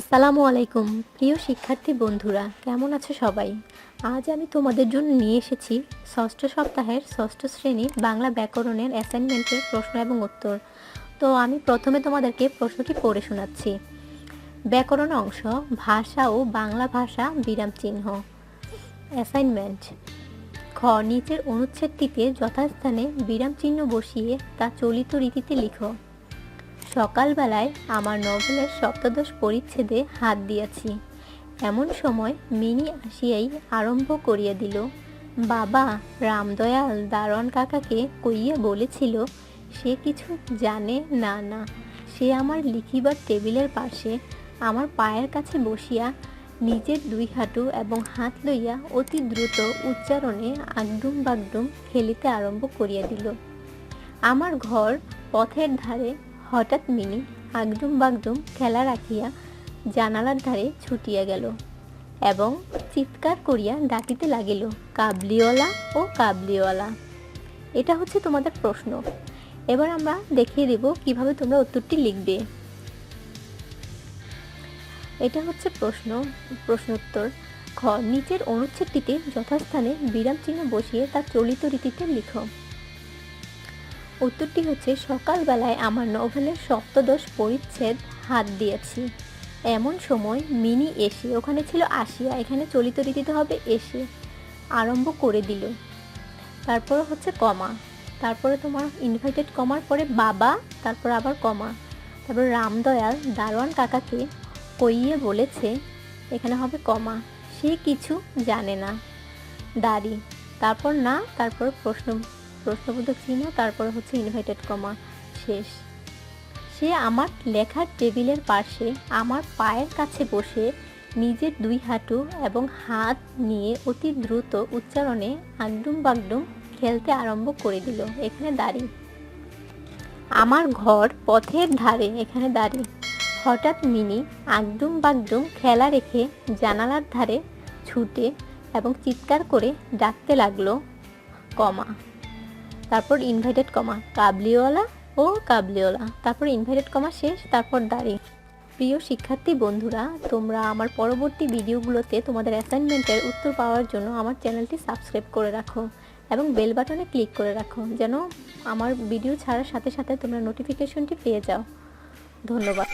আসসালামু আলাইকুম, প্রিয় শিক্ষার্থী বন্ধুরা, কেমন আছো সবাই? আজ আমি তোমাদের জন্য নিয়ে এসেছি ষষ্ঠ সপ্তাহের ষষ্ঠ শ্রেণি বাংলা ব্যাকরণের অ্যাসাইনমেন্টের প্রশ্ন এবং উত্তর। তো আমি প্রথমে তোমাদেরকে প্রশ্নটি পড়ে শোনাচ্ছি। ব্যাকরণ অংশ, ভাষা ও বাংলা ভাষা বিরাম চিহ্ন। অ্যাসাইনমেন্ট খ, নিচের অনুচ্ছেদটিতে যথাস্থানে বিরাম চিহ্ন বসিয়ে তা চলিত রীতিতে লিখো। সকালবেলায় আমার নভেলের সপ্তদশ পরিচ্ছেদে হাত দিয়াছি। এমন সময় মিনি আসিয়াই আরম্ভ করিয়া দিল, বাবা, রামদয়াল দারোয়ান কাকাকে কইয়া বলেছিল, সে কিছু জানে না না। সে আমার লিখিবার টেবিলের পাশে আমার পায়ের কাছে বসিয়া নিজের দুই হাঁটু এবং হাত লইয়া অতি দ্রুত উচ্চারণে আগডুম বাগডুম খেলিতে আরম্ভ করিয়া দিল। আমার ঘর পথের ধারে হঠাৎ মিনি আগডুম বাগডুম খেলা রাখিয়া জানালার ধারে ছুটিয়া গেল এবং চিৎকার করিয়া ডাকিতে লাগিল, কাবলিওয়ালা ও কাবলিওয়ালা, এটা হচ্ছে তোমাদের প্রশ্ন। এবার আমরা দেখিয়ে দেব কীভাবে তোমরা উত্তরটি লিখবে। এটা হচ্ছে প্রশ্ন, প্রশ্নোত্তর। খ, নিচের অনুচ্ছেদটিতে যথাস্থানে বিরাম চিহ্ন বসিয়ে তার চলিত রীতিতে লিখো। উত্তরটি হচ্ছে, সকালবেলায় আমার নভেলের সপ্তদশ পরিচ্ছেদ হাত দিয়েছি। এমন সময় মিনি এসে, ওখানে ছিল আসিয়া, এখানে চলিত রীতিতে হবে এসে আরম্ভ করে দিল। তারপরে হচ্ছে কমা। তারপরে তোমার ইনভাইটেড কমার পরে বাবা, তারপর আবার কমা। তারপর রামদয়াল, দারোয়ান কাকাকে কইয়ে বলেছে, এখানে হবে কমা। সে কিছু জানে না। দাড়ি। তারপর না, তারপর প্রশ্ন প্রশ্নবোধক চিহ্ন, তারপর হচ্ছে ইনভাইটেড কমা শেষ। সে আমার লেখার টেবিলের পাশে আমার পায়ের কাছে বসে নিজের দুই হাঁটু এবং হাত নিয়ে অতি দ্রুত উচ্চারণে আগডুম বাগডুম খেলতে আরম্ভ করে দিল। এখানে দাড়ি। আমার ঘর পথের ধারে এখানে দাড়ি। হঠাৎ মিনি আগডুম বাগডুম খেলা রেখে জানালার ধারে ছুটে এবং চিৎকার করে ডাকতে লাগল, কমা। তারপর ইনভাইটেড কমা কাবলিওয়ালা ও কাবলিওয়ালা তারপর ইনভাইটেড কমা শেষ, তারপর দাড়ি। প্রিয় শিক্ষার্থী বন্ধুরা, তোমরা আমার পরবর্তী ভিডিওগুলোতে তোমাদের অ্যাসাইনমেন্টের উত্তর পাওয়ার জন্য আমার চ্যানেলটি সাবস্ক্রাইব করে রাখো এবং বেল বাটনে ক্লিক করে রাখো যেন আমার ভিডিও ছাড়ার সাথে সাথে তোমরা নোটিফিকেশনটি পেয়ে যাও। ধন্যবাদ।